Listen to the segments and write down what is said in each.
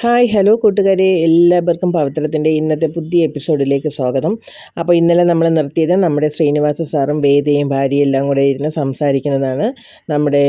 Hi hello കൂട്ടുകാരെ. എല്ലാവർക്കും പവിത്രത്തിന്റെ ഇന്നത്തെ പുതിയ എപ്പിസോഡിലേക്ക് സ്വാഗതം. അപ്പോൾ ഇന്നലെ നമ്മൾ നിർത്തിയത് നമ്മുടെ ശ്രീനിവാസ സാറും വേദയും ഭാര്യയും എല്ലാം കൂടെ ഇരുന്ന് സംസാരിക്കുന്നതാണ്. നമ്മുടെ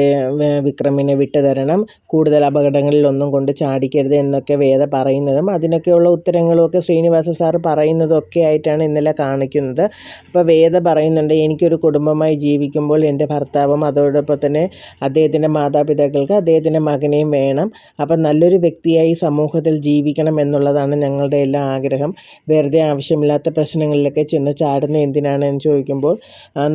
വിക്രമിനെ വിട്ടുതരണം കൂടുതൽ അപകടങ്ങളിലൊന്നും കൊണ്ട് ചാടിക്കരുത് എന്നൊക്കെ വേദ പറയുന്നതും അതിനൊക്കെയുള്ള ഉത്തരങ്ങളും ഒക്കെ ശ്രീനിവാസ സാർ പറയുന്നതും ഒക്കെ ആയിട്ടാണ് ഇന്നലെ കാണിക്കുന്നത്. അപ്പോൾ വേദ പറയുന്നുണ്ട് എനിക്കൊരു കുടുംബമായി ജീവിക്കുമ്പോൾ എന്റെ ഭർത്താവും അതോടൊപ്പം തന്നെ അദ്ദേഹത്തിന്റെ മാതാപിതാക്കൾക്ക് അദ്ദേഹത്തിന്റെ മകനെയും വേണം. അപ്പം നല്ലൊരു വ്യക്തിയായി സമൂഹത്തിൽ ജീവിക്കണം എന്നുള്ളതാണ് ഞങ്ങളുടെ എല്ലാ ആഗ്രഹം. വെറുതെ ആവശ്യമില്ലാത്ത പ്രശ്നങ്ങളിലൊക്കെ ചെന്ന് ചാടുന്ന എന്തിനാണ് എന്ന് ചോദിക്കുമ്പോൾ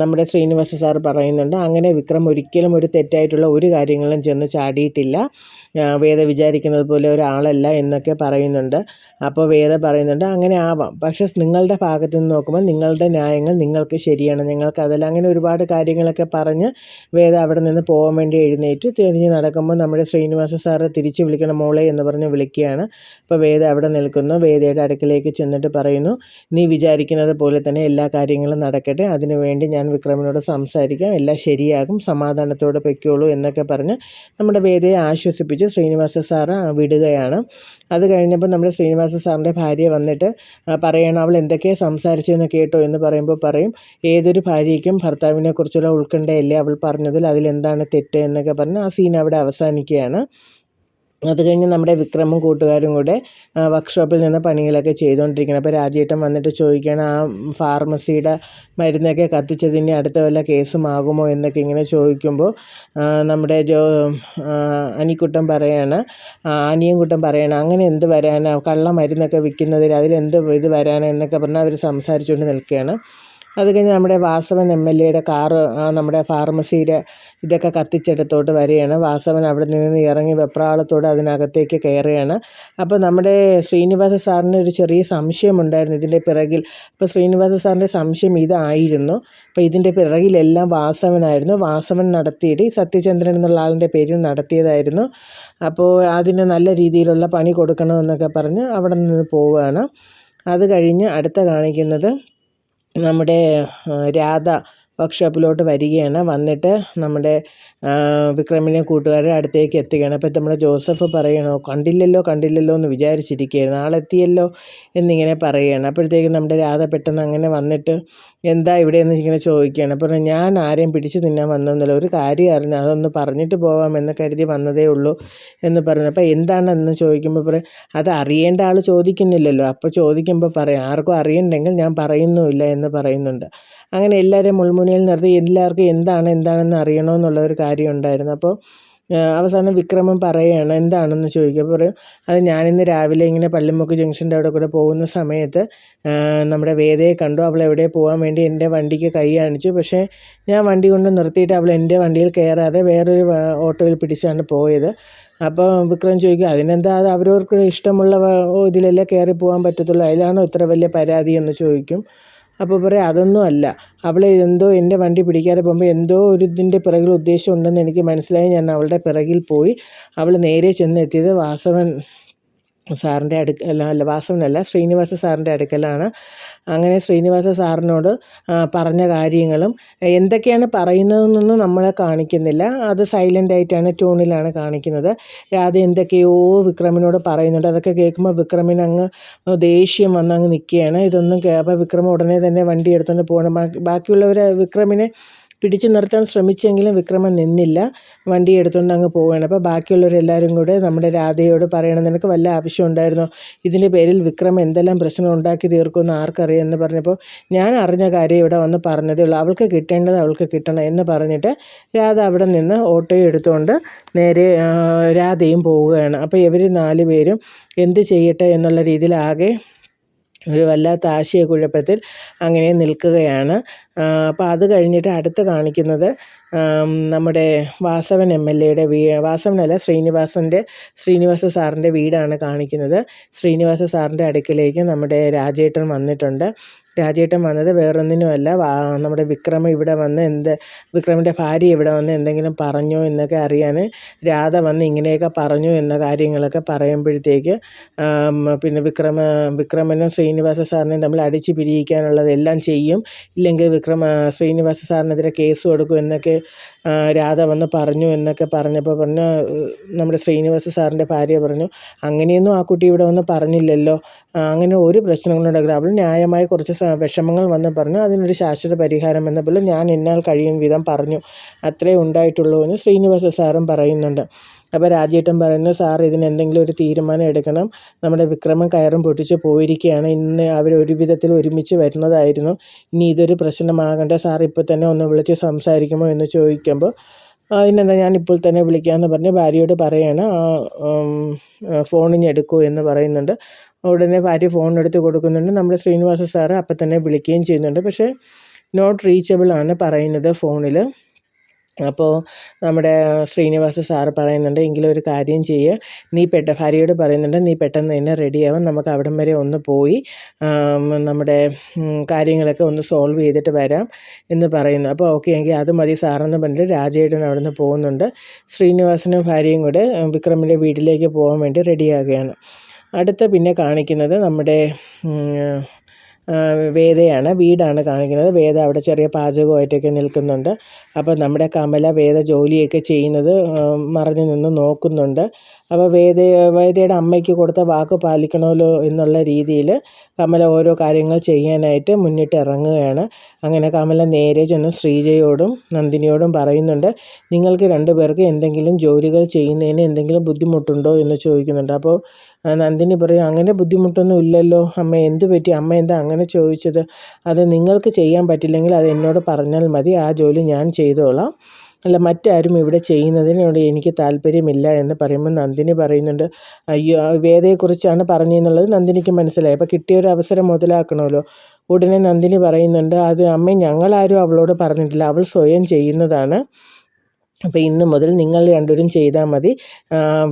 നമ്മുടെ ശ്രീനിവാസ സാർ പറയുന്നുണ്ട് അങ്ങനെ വിക്രം ഒരിക്കലും ഒരു തെറ്റായിട്ടുള്ള ഒരു കാര്യങ്ങളും ചെന്ന് ചാടിയിട്ടില്ല. വേദ വിചാരിക്കുന്നത് പോലെ ഒരാളല്ല എന്നൊക്കെ പറയുന്നുണ്ട്. അപ്പോൾ വേറെ പറയുന്നുണ്ട് അങ്ങനെ ആവാം. പക്ഷെ നിങ്ങളുടെ ഭാഗത്ത് നിന്ന് നോക്കുമ്പോൾ നിങ്ങളുടെ ന്യായങ്ങൾ നിങ്ങൾക്ക് ശരിയാണ്. നിങ്ങൾക്ക് അതല്ല. അങ്ങനെ ഒരുപാട് കാര്യങ്ങളൊക്കെ പറഞ്ഞ് വേദ അവിടെ നിന്ന് പോകാൻ വേണ്ടി എഴുന്നേറ്റ് തിരിഞ്ഞ് നടക്കുമ്പോൾ നമ്മുടെ ശ്രീനിവാസ സാറ് തിരിച്ച് വിളിക്കണം മോളെ എന്ന് പറഞ്ഞ് വിളിക്കുകയാണ്. അപ്പോൾ വേദ അവിടെ നിൽക്കുന്നു. വേദയുടെ അടുക്കലേക്ക് ചെന്നിട്ട് പറയുന്നു നീ വിചാരിക്കുന്നത് പോലെ തന്നെ എല്ലാ കാര്യങ്ങളും നടക്കട്ടെ. അതിനുവേണ്ടി ഞാൻ വിക്രമിനോട് സംസാരിക്കാം. എല്ലാം ശരിയാകും. സമാധാനത്തോടെ പൊയ്ക്കോളൂ എന്നൊക്കെ പറഞ്ഞ് നമ്മുടെ വേദയെ ആശ്വസിപ്പിച്ച് ശ്രീനിവാസ സാറ് വിടുകയാണ്. അത് കഴിഞ്ഞപ്പോൾ നമ്മുടെ ശ്രീനിവാസ സാറിന്റെ ഭാര്യ വന്നിട്ട് പറയണം അവൾ എന്തൊക്കെയാണ് സംസാരിച്ചതെന്ന് കേട്ടോ? എന്ന് പറയുമ്പോൾ പറയും ഏതൊരു ഭാര്യയ്ക്കും ഭർത്താവിനെ കുറിച്ചുള്ള ഉത്കണ്ഠയല്ലേ അവൾ പറഞ്ഞതിൽ? അതിലെന്താണ് തെറ്റ്? എന്നൊക്കെ പറഞ്ഞ് ആ സീൻ അവിടെ അവസാനിക്കുകയാണ്. അത് കഴിഞ്ഞ് നമ്മുടെ വിക്രമും കൂട്ടുകാരും കൂടെ വർക്ക്ഷോപ്പിൽ നിന്ന് പണികളൊക്കെ ചെയ്തുകൊണ്ടിരിക്കണം അപ്പോൾ രാജേട്ടൻ വന്നിട്ട് ചോദിക്കുകയാണ് ആ ഫാർമസിയുടെ മരുന്നൊക്കെ കത്തിച്ചതിന്റെ അടുത്ത വല്ല കേസുമാകുമോ എന്നൊക്കെ ഇങ്ങനെ ചോദിക്കുമ്പോൾ നമ്മുടെ ജോ അനിക്കുട്ടം പറയാണ് ആനിയും കുട്ടം പറയാണ് അങ്ങനെ എന്ത് വരാനാണ് കള്ള മരുന്നൊക്കെ വിൽക്കുന്നതിൽ അതിലെന്ത് ഇത് വരാനാണ് എന്നൊക്കെ പറഞ്ഞ് അവർ സംസാരിച്ചുകൊണ്ട് നിൽക്കുകയാണ്. അത് കഴിഞ്ഞ് നമ്മുടെ വാസവൻ എം എൽ എയുടെ കാറ് നമ്മുടെ ഫാർമസിയുടെ ഇതൊക്കെ കത്തിച്ചെടുത്തോട്ട് വരികയാണ്. വാസവൻ അവിടെ നിന്ന് ഇറങ്ങി വെപ്രാളത്തോടെ അതിനകത്തേക്ക് കയറുകയാണ്. അപ്പോൾ നമ്മുടെ ശ്രീനിവാസ സാറിന് ഒരു ചെറിയ സംശയമുണ്ടായിരുന്നു ഇതിന്റെ പിറകിൽ. അപ്പോൾ ശ്രീനിവാസ സാറിന്റെ സംശയം ഇതായിരുന്നു. അപ്പോൾ ഇതിന്റെ പിറകിലെല്ലാം വാസവനായിരുന്നു. വാസവൻ നടത്തിയിട്ട് ഈ സത്യചന്ദ്രൻ എന്നുള്ള ആളിന്റെ പേരിൽ നടത്തിയതായിരുന്നു. അപ്പോൾ അതിന് നല്ല രീതിയിലുള്ള പണി കൊടുക്കണമെന്നൊക്കെ പറഞ്ഞ് അവിടെ നിന്ന് പോവുകയാണ്. അത് കഴിഞ്ഞ് അടുത്ത കാണിക്കുന്നത് നമ്മുടെ രാധ വർക്ക്ഷോപ്പിലോട്ട് വരികയാണ്. വന്നിട്ട് നമ്മുടെ വിക്രമിനെ കൂട്ടുകാരുടെ അടുത്തേക്ക് എത്തുകയാണ്. അപ്പോൾ നമ്മുടെ ജോസഫ് പറയണോ കണ്ടില്ലല്ലോ കണ്ടില്ലല്ലോ എന്ന് വിചാരിച്ചിരിക്കുകയായിരുന്നു ആളെത്തിയല്ലോ എന്നിങ്ങനെ പറയുകയാണ്. അപ്പോഴത്തേക്കും നമ്മുടെ രാധ പെട്ടെന്ന് അങ്ങനെ വന്നിട്ട് എന്താ ഇവിടെ? എന്ന് ഇങ്ങനെ ചോദിക്കുകയാണ്. അപ്പോൾ ഞാൻ ആരെയും പിടിച്ച് തിന്നാൻ വന്നൊന്നുമില്ല. ഒരു കാര്യം അറിഞ്ഞു അതൊന്ന് പറഞ്ഞിട്ട് പോവാമെന്ന് കരുതി വന്നതേ ഉള്ളൂ എന്ന് പറഞ്ഞു അപ്പോൾ എന്താണെന്ന് ചോദിക്കുമ്പോൾ പറയും അത് അറിയേണ്ട ആൾ ചോദിക്കുന്നില്ലല്ലോ. അപ്പോൾ ചോദിക്കുമ്പോൾ പറയാം ആർക്കും അറിയണ്ടെങ്കിൽ ഞാൻ പറയുന്നുമില്ല എന്ന് പറയുന്നുണ്ട്. അങ്ങനെ എല്ലാവരെയും മുൾമുനയിൽ നിർത്തി. എല്ലാവർക്കും എന്താണ് എന്താണെന്ന് അറിയണമെന്നുള്ള ഒരു കാര്യം ഉണ്ടായിരുന്നു അപ്പോൾ അവസാനം വിക്രമൻ പറയുകയാണ് എന്താണെന്ന് ചോദിക്കുക അപ്പോൾ പറയും അത് ഞാനിന്ന് രാവിലെ ഇങ്ങനെ പള്ളിമുക്ക് ജംഗ്ഷന്റെ അവിടെ കൂടെ പോകുന്ന സമയത്ത് നമ്മുടെ വേദയെ കണ്ടു. അവൾ എവിടെ പോകാൻ വേണ്ടി എന്റെ വണ്ടിക്ക് കൈ കാണിച്ചു. പക്ഷേ ഞാൻ വണ്ടി കൊണ്ട് നിർത്തിയിട്ട് അവൾ എന്റെ വണ്ടിയിൽ കയറാതെ വേറൊരു ഓട്ടോയിൽ പിടിച്ചാണ് പോയത്. അപ്പോൾ വിക്രം ചോദിക്കും അതിനെന്താ? അത് അവരവർക്ക് ഇഷ്ടമുള്ള ഇതിലല്ലേ കയറി പോകാൻ പറ്റത്തുള്ളൂ. അതിലാണോ ഇത്ര വലിയ പരാതി? എന്ന് ചോദിക്കും. അപ്പോൾ പറയും അതൊന്നും അല്ല. അവൾ എന്തോ എന്റെ വണ്ടി പിടിക്കാതെ പോകുമ്പോൾ എന്തോ ഒരു ഇതിന്റെ പിറകിൽ ഉദ്ദേശം ഉണ്ടെന്ന് എനിക്ക് മനസ്സിലായി. ഞാൻ അവളുടെ പിറകിൽ പോയി അവൾ നേരെ ചെന്നെത്തിയത് വാസവൻ സാറിന്റെ അടുക്ക അല്ല വാസവനല്ല ശ്രീനിവാസ സാറിന്റെ അടുക്കലാണ്. അങ്ങനെ ശ്രീനിവാസ സാറിനോട് പറഞ്ഞ കാര്യങ്ങളും എന്തൊക്കെയാണ് പറയുന്നതെന്നൊന്നും നമ്മളെ കാണിക്കുന്നില്ല. അത് സൈലന്റ് ആയിട്ടാണ് ട്യൂണിലാണ് കാണിക്കുന്നത്. രാധ എന്തൊക്കെയോ വിക്രമിനോട് പറയുന്നുണ്ട്. അതൊക്കെ കേൾക്കുമ്പോൾ വിക്രമിന് അങ്ങ് ദേഷ്യം വന്ന് അങ്ങ് നിൽക്കുകയാണ്. ഇതൊന്നും അപ്പോൾ വിക്രം ഉടനെ തന്നെ വണ്ടി എടുത്തുകൊണ്ട് പോകണം ബാക്കിയുള്ളവർ വിക്രമിനെ പിടിച്ചു നിർത്താൻ ശ്രമിച്ചെങ്കിലും വിക്രമൻ നിന്നില്ല. വണ്ടി എടുത്തുകൊണ്ട് അങ്ങ് പോവുകയാണ് അപ്പോൾ ബാക്കിയുള്ളവരെല്ലാവരും കൂടെ നമ്മുടെ രാധയോട് പറയണം. നിനക്ക് വല്ല ആവശ്യം ഉണ്ടായിരുന്നോ? ഇതിന്റെ പേരിൽ വിക്രം എന്തെല്ലാം പ്രശ്നം ഉണ്ടാക്കി തീർക്കുമെന്ന് ആർക്കറിയാം എന്ന് പറഞ്ഞപ്പോൾ ഞാൻ അറിഞ്ഞ കാര്യം ഇവിടെ വന്ന് പറഞ്ഞതേ ഉള്ളൂ. അവൾക്ക് കിട്ടേണ്ടത് അവൾക്ക് കിട്ടണം എന്ന് പറഞ്ഞിട്ട് രാധ അവിടെ നിന്ന് ഓട്ടോ എടുത്തുകൊണ്ട് നേരെ രാധയും പോവുകയാണ്. അപ്പോൾ ഇവർ നാല് പേരും എന്ത് ചെയ്യട്ടെ എന്നുള്ള രീതിയിൽ ആകെ ഒരു വല്ലാത്ത ആശയക്കുഴപ്പത്തിൽ അങ്ങനെ നിൽക്കുകയാണ്. അപ്പോൾ അത് കഴിഞ്ഞിട്ട് അടുത്ത് കാണിക്കുന്നത് നമ്മുടെ വാസവൻ എം എൽ എയുടെ വീ വാസവനല്ല ശ്രീനിവാസന്റെ ശ്രീനിവാസ സാറിന്റെ വീടാണ് കാണിക്കുന്നത്. ശ്രീനിവാസ സാറിന്റെ അടുക്കിലേക്ക് നമ്മുടെ രാജേട്ടൻ വന്നിട്ടുണ്ട്. രാജേട്ടൻ വന്നത് വേറൊന്നിനുമല്ല. നമ്മുടെ വിക്രമ ഇവിടെ വന്ന് എന്ത് വിക്രമിന്റെ ഭാര്യ ഇവിടെ വന്ന് എന്തെങ്കിലും പറഞ്ഞോ എന്നൊക്കെ അറിയാൻ രാധ വന്ന് ഇങ്ങനെയൊക്കെ പറഞ്ഞു എന്ന കാര്യങ്ങളൊക്കെ പറയുമ്പോഴത്തേക്ക് പിന്നെ വിക്രമ വിക്രമനും ശ്രീനിവാസ സാറിനെയും തമ്മിൽ അടിച്ച് പിരിയിക്കാനുള്ളതെല്ലാം ചെയ്യും. ഇല്ലെങ്കിൽ വിക്രമ ശ്രീനിവാസ സാറിനെതിരെ കേസ് കൊടുക്കും എന്നൊക്കെ രാധ വന്ന് പറഞ്ഞു എന്നൊക്കെ പറഞ്ഞപ്പോൾ പറഞ്ഞു നമ്മുടെ ശ്രീനിവാസ സാറിന്റെ ഭാര്യ പറഞ്ഞു അങ്ങനെയൊന്നും ആ കുട്ടി ഇവിടെ വന്ന് പറഞ്ഞില്ലല്ലോ. അങ്ങനെ ഒരു പ്രശ്നങ്ങളും ഉണ്ടാകില്ല അവൾ ന്യായമായ കുറച്ച് വിഷമങ്ങൾ വന്ന് പറഞ്ഞു അതിനൊരു ശാശ്വത പരിഹാരം എന്ന പോലെ ഞാൻ എന്നാൽ കഴിയും വിധം പറഞ്ഞു. അത്രേ ഉണ്ടായിട്ടുള്ളൂ എന്ന് ശ്രീനിവാസ സാറും പറയുന്നുണ്ട്. അപ്പോൾ രാജേട്ടൻ പറയുന്നു സാർ ഇതിന് എന്തെങ്കിലും ഒരു തീരുമാനം എടുക്കണം. നമ്മുടെ വിക്രമൻ കയറും പൊട്ടിച്ച് പോയിരിക്കുകയാണ്. ഇന്ന് അവർ ഒരു വിധത്തിൽ ഒരുമിച്ച് വരുന്നതായിരുന്നു. ഇനി ഇതൊരു പ്രശ്നമാകണ്ട. സാർ ഇപ്പോൾ തന്നെ ഒന്ന് വിളിച്ച് സംസാരിക്കുമോ എന്ന് ചോദിക്കുമ്പോൾ അതിനെന്താ ഞാൻ ഇപ്പോൾ തന്നെ വിളിക്കാമെന്ന് പറഞ്ഞ് ഭാര്യയോട് പറയാണ് ഫോണിന് എടുക്കൂ എന്ന് പറയുന്നുണ്ട്. ഉടനെ ഭാര്യ ഫോൺ എടുത്ത് കൊടുക്കുന്നുണ്ട്. നമ്മുടെ ശ്രീനിവാസ സാറ് അപ്പം തന്നെ വിളിക്കുകയും ചെയ്യുന്നുണ്ട്. പക്ഷേ നോട്ട് റീച്ചബിൾ ആണ് പറയുന്നത് ഫോണിൽ അപ്പോൾ നമ്മുടെ ശ്രീനിവാസ സാറ് പറയുന്നുണ്ട് എങ്കിലും ഒരു കാര്യം ചെയ്യുക നീ പെട്ട ഭാര്യയോട് പറയുന്നുണ്ട് നീ പെട്ടെന്ന് തന്നെ റെഡിയാവും നമുക്ക് അവിടം വരെ ഒന്ന് പോയി നമ്മുടെ കാര്യങ്ങളൊക്കെ ഒന്ന് സോൾവ് ചെയ്തിട്ട് വരാം എന്ന് പറയുന്നു. അപ്പോൾ ഓക്കെ എങ്കിൽ അത് മതി സാറെന്ന് പറഞ്ഞിട്ട് രാജേട്ടൻ നിന്ന് പോകുന്നുണ്ട്. ശ്രീനിവാസനും ഭാര്യയും കൂടെ വിക്രമിന്റെ വീട്ടിലേക്ക് പോകാൻ വേണ്ടി റെഡിയാകുകയാണ് അടുത്ത പിന്നെ കാണിക്കുന്നത് നമ്മുടെ വേദയാണ് വീടാണ് കാണിക്കുന്നത്. വേദ അവിടെ ചെറിയ പാചകമായിട്ടൊക്കെ നിൽക്കുന്നുണ്ട്. അപ്പോൾ നമ്മുടെ കമല വേദ ജോലിയൊക്കെ ചെയ്യുന്നത് മറഞ്ഞു നിന്ന് നോക്കുന്നുണ്ട്. അപ്പോൾ വേദ വേദയുടെ അമ്മയ്ക്ക് കൊടുത്ത വാക്ക് പാലിക്കണമല്ലോ എന്നുള്ള രീതിയിൽ കമല ഓരോ കാര്യങ്ങൾ ചെയ്യാനായിട്ട് മുന്നിട്ട് ഇറങ്ങുകയാണ്. അങ്ങനെ കമല നേരെ ചെന്ന് ശ്രീജയോടും നന്ദിനിയോടും പറയുന്നുണ്ട് നിങ്ങൾക്ക് രണ്ടുപേർക്ക് എന്തെങ്കിലും ജോലികൾ ചെയ്യുന്നതിന് എന്തെങ്കിലും ബുദ്ധിമുട്ടുണ്ടോ? എന്ന് ചോദിക്കുന്നുണ്ട്. അപ്പോൾ നന്ദിനി പറയും അങ്ങനെ ബുദ്ധിമുട്ടൊന്നും ഇല്ലല്ലോ അമ്മ എന്ത് പറ്റി? അമ്മ എന്താ അങ്ങനെ ചോദിച്ചത്? അത് നിങ്ങൾക്ക് ചെയ്യാൻ പറ്റില്ലെങ്കിൽ അത് എന്നോട് പറഞ്ഞാൽ മതി ആ ജോലി ഞാൻ ചെയ്തോളാം. അല്ല മറ്റാരും ഇവിടെ ചെയ്യുന്നതിനോട് എനിക്ക് താല്പര്യമില്ല എന്ന് പറയുമ്പോൾ നന്ദിനി പറയുന്നുണ്ട് അയ്യോ വേദയെക്കുറിച്ചാണ് പറഞ്ഞതെന്നുള്ളത് നന്ദിനിക്ക് മനസ്സിലായി. അപ്പോൾ കിട്ടിയൊരു അവസരം മുതലാക്കണമല്ലോ. ഉടനെ നന്ദിനി പറയുന്നുണ്ട് അത് അമ്മ ഞങ്ങളാരും അവളോട് പറഞ്ഞിട്ടില്ല. അവൾ സ്വയം ചെയ്യുന്നതാണ്. അപ്പോൾ ഇന്ന് മുതൽ നിങ്ങൾ രണ്ടുപേരും ചെയ്താൽ മതി.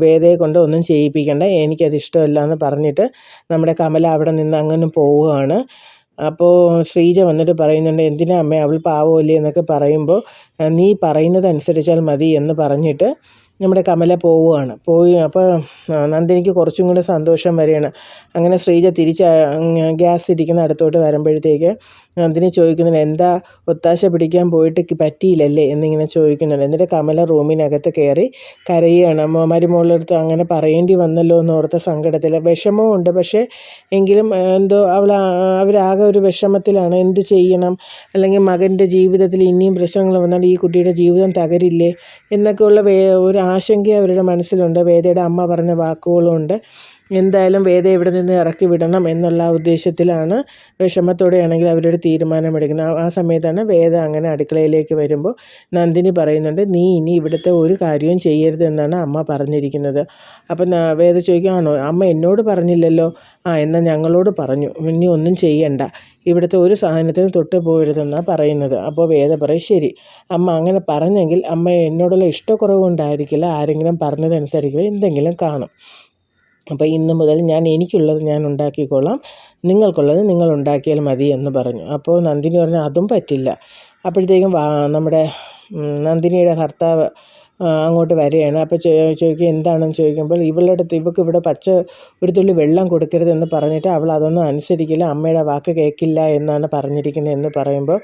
വേദയെ കൊണ്ട് ഒന്നും ചെയ്യിപ്പിക്കണ്ട. എനിക്കത് ഇഷ്ടമല്ല എന്ന് പറഞ്ഞിട്ട് നമ്മുടെ കമല അവിടെ നിന്ന് അങ്ങനെ പോവുകയാണ്. അപ്പോൾ ശ്രീജ വന്നിട്ട് പറയുന്നുണ്ട് എന്തിനാ അമ്മേ അവൾ പാവമല്ലേ? എന്നൊക്കെ പറയുമ്പോൾ നീ പറയുന്നത് അനുസരിച്ചാൽ മതി എന്ന് പറഞ്ഞിട്ട് നമ്മുടെ കമല പോവുകയാണ്. പോയി അപ്പോൾ നന്ദിനിക്ക് കുറച്ചും കൂടെ സന്തോഷം വരികയാണ്. അങ്ങനെ ശ്രീജ തിരിച്ച് ഗ്യാസ് ഇരിക്കുന്ന അടുത്തോട്ട് വരുമ്പോഴത്തേക്ക് നന്ദിനി ചോദിക്കുന്നുണ്ട് എന്താ ഒത്താശ പിടിക്കാൻ പോയിട്ട് പറ്റിയില്ലല്ലേ? എന്നിങ്ങനെ ചോദിക്കുന്നുണ്ട്. എന്നിട്ട് കമല റൂമിനകത്ത് കയറി കരയുകയാണ്. മരുമോളുടെ അടുത്ത് അങ്ങനെ പറയേണ്ടി വന്നല്ലോ എന്ന് ഓർത്ത സങ്കടത്തിൽ. വിഷമവും ഉണ്ട് പക്ഷേ എങ്കിലും എന്തോ അവൾ അവരാകെ ഒരു വിഷമത്തിലാണ്. എന്ത് ചെയ്യണം? അല്ലെങ്കിൽ മകന്റെ ജീവിതത്തിൽ ഇനിയും പ്രശ്നങ്ങൾ വന്നാൽ ഈ കുട്ടിയുടെ ജീവിതം തകരില്ലേ? എന്നൊക്കെയുള്ള ഒരു ആശങ്ക അവരുടെ മനസ്സിലുണ്ട്. വേദയുടെ അമ്മ പറഞ്ഞ വാക്കുകളുമുണ്ട് എന്തായാലും വേദയെ ഇവിടെ നിന്ന് ഇറക്കി വിടണം എന്നുള്ള ഉദ്ദേശത്തിലാണ് വിഷമത്തോടെയാണെങ്കിൽ അവരൊരു തീരുമാനമെടുക്കുന്നത്. ആ- സമയത്താണ് വേദ അങ്ങനെ അടുക്കളയിലേക്ക് വരുമ്പോൾ നന്ദിനി പറയുന്നുണ്ട് നീ ഇനി ഇവിടുത്തെ ഒരു കാര്യവും ചെയ്യരുത് എന്നാണ് അമ്മ പറഞ്ഞിരിക്കുന്നത്. അപ്പം വേദ ചോദിക്കുകയാണോ അമ്മ എന്നോട് പറഞ്ഞില്ലല്ലോ? ആ എന്നാൽ ഞങ്ങളോട് പറഞ്ഞു. ഇനി ഒന്നും ചെയ്യണ്ട. ഇവിടുത്തെ ഒരു സാധനത്തിന് തൊട്ട് പോരുതെന്നാണ് പറയുന്നത്. അപ്പോൾ വേദ പറയും ശരി. അമ്മ അങ്ങനെ പറഞ്ഞെങ്കിൽ അമ്മ എന്നോടുള്ള ഇഷ്ടക്കുറവ് കൊണ്ടായിരിക്കില്ല ആരെങ്കിലും പറഞ്ഞതനുസരിക്കില്ല. എന്തെങ്കിലും കാണും. അപ്പോൾ ഇന്ന് മുതൽ ഞാൻ എനിക്കുള്ളത് ഞാൻ ഉണ്ടാക്കിക്കോളാം. നിങ്ങൾക്കുള്ളത് നിങ്ങൾ ഉണ്ടാക്കിയാൽ മതി എന്ന് പറഞ്ഞു. അപ്പോൾ നന്ദിനി പറഞ്ഞു അതും പറ്റില്ല. അപ്പോഴത്തേക്കും നമ്മുടെ നന്ദിനിയുടെ ഭർത്താവ് അങ്ങോട്ട് വരികയാണ്. അപ്പോൾ ചോദിക്കുക എന്താണെന്ന് ചോദിക്കുമ്പോൾ ഇവളുടെ അടുത്ത് ഇവൾക്ക് ഇവിടെ പച്ച ഒരു തുള്ളി വെള്ളം കൊടുക്കരുതെന്ന് പറഞ്ഞിട്ട് അവൾ അതൊന്നും അനുസരിക്കില്ല. അമ്മയുടെ വാക്ക് കേൾക്കില്ല എന്നാണ് പറഞ്ഞിരിക്കുന്നത് എന്ന് പറയുമ്പോൾ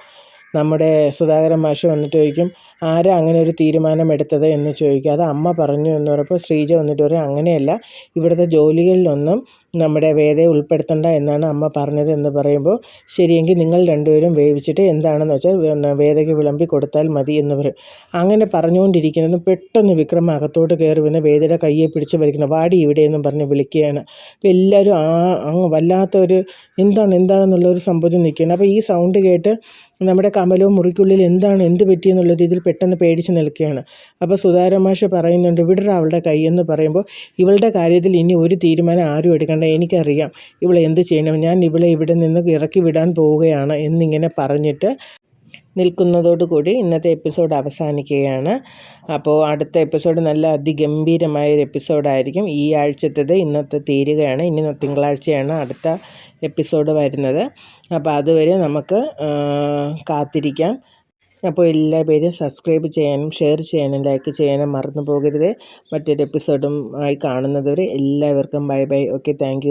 നമ്മുടെ സുധാകരൻ മാഷ് വന്നിട്ട് ചോദിക്കും ആരാ അങ്ങനെ ഒരു തീരുമാനം എടുത്തത്? എന്ന് ചോദിക്കും. അത് അമ്മ പറഞ്ഞു എന്ന് പറയുമ്പോൾ ശ്രീജ വന്നിട്ട് പറയും അങ്ങനെയല്ല ഇവിടുത്തെ ജോലികളിലൊന്നും നമ്മുടെ വേദയെ ഉൾപ്പെടുത്തണ്ട എന്നാണ് അമ്മ പറഞ്ഞത് എന്ന് പറയുമ്പോൾ ശരിയെങ്കിൽ നിങ്ങൾ രണ്ടുപേരും വേവിച്ചിട്ട് എന്താണെന്ന് വെച്ചാൽ വേദയ്ക്ക് വിളമ്പി കൊടുത്താൽ മതി എന്ന് പറയും. അങ്ങനെ പറഞ്ഞുകൊണ്ടിരിക്കുന്നത് പെട്ടെന്ന് വിക്രം അകത്തോട്ട് കയറി വന്ന് വേദയുടെ കയ്യെ പിടിച്ച് വലിക്കണം വാടി ഇവിടെ എന്നും പറഞ്ഞ് വിളിക്കുകയാണ്. അപ്പോൾ എല്ലാവരും ആ അങ്ങ് വല്ലാത്തൊരു എന്താണ് എന്താണെന്നുള്ള ഒരു നിൽക്കുകയാണ്. അപ്പോൾ ഈ സൗണ്ട് കേട്ട് നമ്മുടെ കമലവും മുറിക്കുള്ളിൽ എന്താണ് എന്ത് പറ്റിയെന്നുള്ള രീതിയിൽ പെട്ടെന്ന് പേടിച്ച് നിൽക്കുകയാണ്. അപ്പോൾ സുതാരമാഷ പറയുന്നുണ്ട് വിടറ അവളുടെ എന്ന് പറയുമ്പോൾ ഇവളുടെ കാര്യത്തിൽ ഇനി ഒരു തീരുമാനം ആരും എടുക്കണ്ട എനിക്കറിയാം ഇവളെ എന്ത് ചെയ്യണം ഞാൻ ഇവളെ ഇവിടെ നിന്ന് ഇറക്കി വിടാൻ പോവുകയാണ് എന്നിങ്ങനെ പറഞ്ഞിട്ട് നിൽക്കുന്നതോടുകൂടി ഇന്നത്തെ എപ്പിസോഡ് അവസാനിക്കുകയാണ്. അപ്പോൾ അടുത്ത എപ്പിസോഡ് നല്ല അതിഗംഭീരമായൊരു എപ്പിസോഡായിരിക്കും. ഈ ആഴ്ചത്തേത് ഇന്നത്തെ തീരുകയാണ്. ഇനി തിങ്കളാഴ്ചയാണ് അടുത്ത എപ്പിസോഡ് വരുന്നത്. അപ്പോൾ അതുവരെ നമുക്ക് കാത്തിരിക്കാം. അപ്പോൾ എല്ലാ പേരും സബ്സ്ക്രൈബ് ചെയ്യാനും ഷെയർ ചെയ്യാനും ലൈക്ക് ചെയ്യാനും മറന്നു പോകരുത്. മറ്റൊരു എപ്പിസോഡും ആയി കാണുന്നതുവരെ എല്ലാവർക്കും ബൈ ബൈ. Okay thank